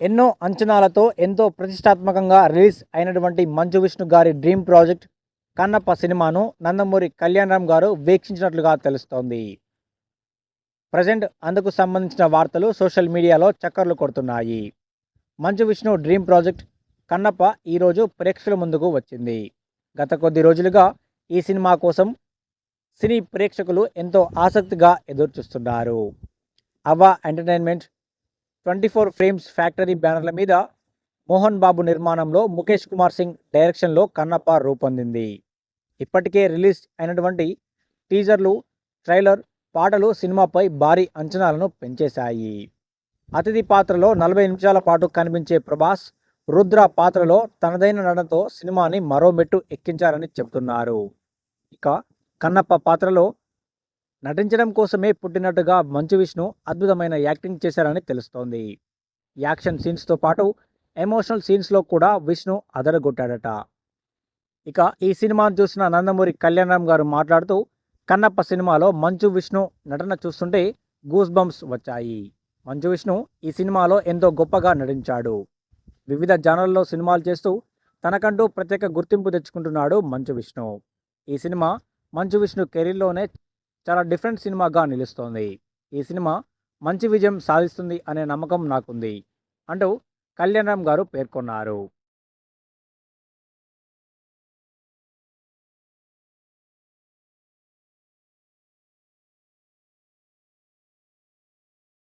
ఎన్నో అంచనాలతో ఎంతో ప్రతిష్టాత్మకంగా రిలీజ్ అయినటువంటి మంచు విష్ణు గారి డ్రీమ్ ప్రాజెక్ట్ కన్నప్ప సినిమాను నందమూరి కళ్యాణరామ్ గారు వీక్షించినట్లుగా తెలుస్తోంది. ప్రజెంట్ అందుకు సంబంధించిన వార్తలు సోషల్ మీడియాలో చక్కర్లు కొడుతున్నాయి. మంచు విష్ణు డ్రీమ్ ప్రాజెక్ట్ కన్నప్ప ఈరోజు ప్రేక్షకుల ముందుకు వచ్చింది. గత కొద్ది రోజులుగా ఈ సినిమా కోసం సినీ ప్రేక్షకులు ఎంతో ఆసక్తిగా ఎదురుచూస్తున్నారు. AVA entertainment twenty four frames factory బ్యానర్ల మీద మోహన్ బాబు నిర్మాణంలో ముఖేష్ కుమార్ సింగ్ డైరెక్షన్లో కన్నప్ప రూపొందింది. ఇప్పటికే రిలీజ్ అయినటువంటి టీజర్లు ట్రైలర్ పాటలు సినిమాపై భారీ అంచనాలను పెంచేశాయి. అతిథి పాత్రలో నలభై నిమిషాల పాటు కనిపించే ప్రభాస్ రుద్ర పాత్రలో తనదైన నటనతో సినిమాని మరో మెట్టు ఎక్కించారని చెబుతున్నారు. ఇక కన్నప్ప పాత్రలో నటించడం కోసమే పుట్టినట్టుగా మంచు విష్ణు అద్భుతమైన యాక్టింగ్ చేశారని తెలుస్తోంది. యాక్షన్ సీన్స్తో పాటు ఎమోషనల్ సీన్స్లో కూడా విష్ణు అదరగొట్టాడట. ఇక ఈ సినిమాను చూసిన నందమూరి కళ్యాణరామ్ గారు మాట్లాడుతూ కన్నప్ప సినిమాలో మంచు విష్ణు నటన చూస్తుంటే గూస్ బంప్స్ వచ్చాయి. మంచు విష్ణు ఈ సినిమాలో ఎంతో గొప్పగా నటించాడు. వివిధ జానర్లలో సినిమాలు చేస్తూ తనకంటూ ప్రత్యేక గుర్తింపు తెచ్చుకుంటున్నాడు మంచు విష్ణు. ఈ సినిమా మంచు విష్ణు కెరీర్లోనే చాలా డిఫరెంట్ సినిమాగా నిలుస్తోంది. ఈ సినిమా మంచి విజయం సాధిస్తుంది అనే నమ్మకం నాకుంది. అంటూ కళ్యాణరామ్ గారు పేర్కొన్నారు.